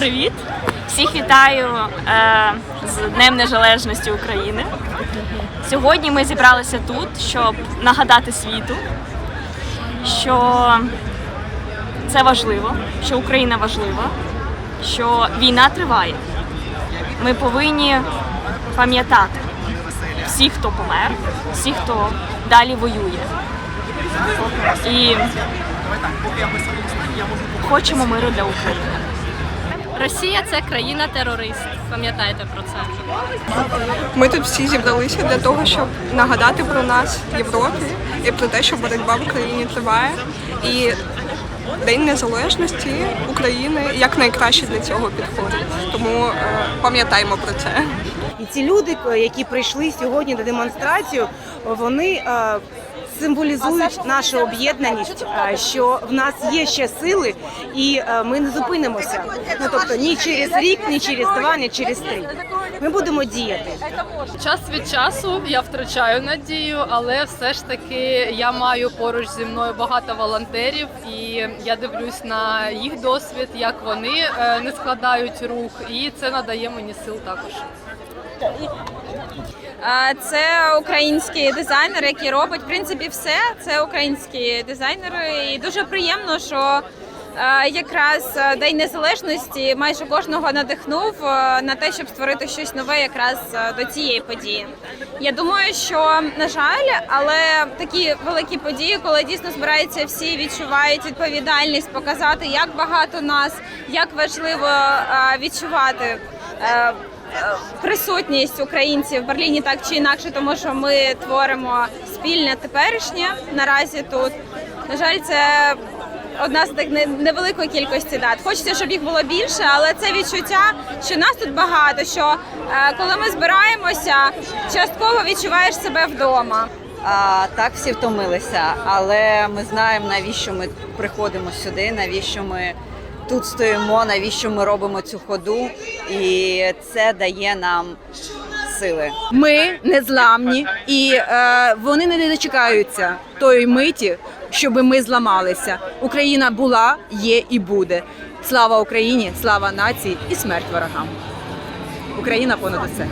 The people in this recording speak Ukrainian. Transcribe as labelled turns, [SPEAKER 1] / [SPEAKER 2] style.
[SPEAKER 1] привіт! Всіх вітаю е, з Днем Незалежності України. Сьогодні ми зібралися тут, щоб нагадати світу, що це важливо, що Україна важлива, що війна триває. Ми повинні пам'ятати всіх, хто помер, всіх, хто далі воює. І хочемо миру для України.
[SPEAKER 2] Росія це країна-терорист. Пам'ятайте про це.
[SPEAKER 3] Ми тут всі зібралися для того, щоб нагадати про нас в Європі і про те, що боротьба в Україні триває. І День Незалежності України як найкраще для цього підходить. Тому е, пам'ятаємо про це.
[SPEAKER 4] І ці люди, які прийшли сьогодні на демонстрацію, вони е, символізують нашу об'єднаність, е, що в нас є ще сили, і е, ми не зупинимося. Ну тобто ні через рік, ні через два, ні через три. Ми будемо діяти.
[SPEAKER 2] Час від часу я втрачаю надію, але все ж таки я маю поруч зі мною багато волонтерів, і я дивлюсь на їх досвід, як вони е, не складають рук, і це надає мені сил також.
[SPEAKER 5] Це український дизайнер, який робить в принципі все. Це українські дизайнери, і дуже приємно, що е, якраз е, День Незалежності майже кожного надихнув е, на те, щоб створити щось нове, якраз е, до цієї події. Я думаю, що на жаль, але такі великі події, коли дійсно збираються всі, відчувають відповідальність, показати, як багато нас, як важливо е, відчувати. Присутність українців в Берліні так чи інакше, тому що ми творимо спільне теперішнє наразі тут. На жаль, це одна з так невеликої кількості дат. Хочеться, щоб їх було більше, але це відчуття, що нас тут багато. Що е, коли ми збираємося, частково відчуваєш себе вдома.
[SPEAKER 6] А, так, всі втомилися, але ми знаємо, навіщо ми приходимо сюди, навіщо ми тут стоїмо, навіщо ми робимо цю ходу, і це дає нам сили.
[SPEAKER 7] Ми незламні, і е, вони не дочекаються тої миті, щоб ми зламалися. Україна була, є і буде. Слава Україні, слава нації і смерть ворогам. Україна понад усе.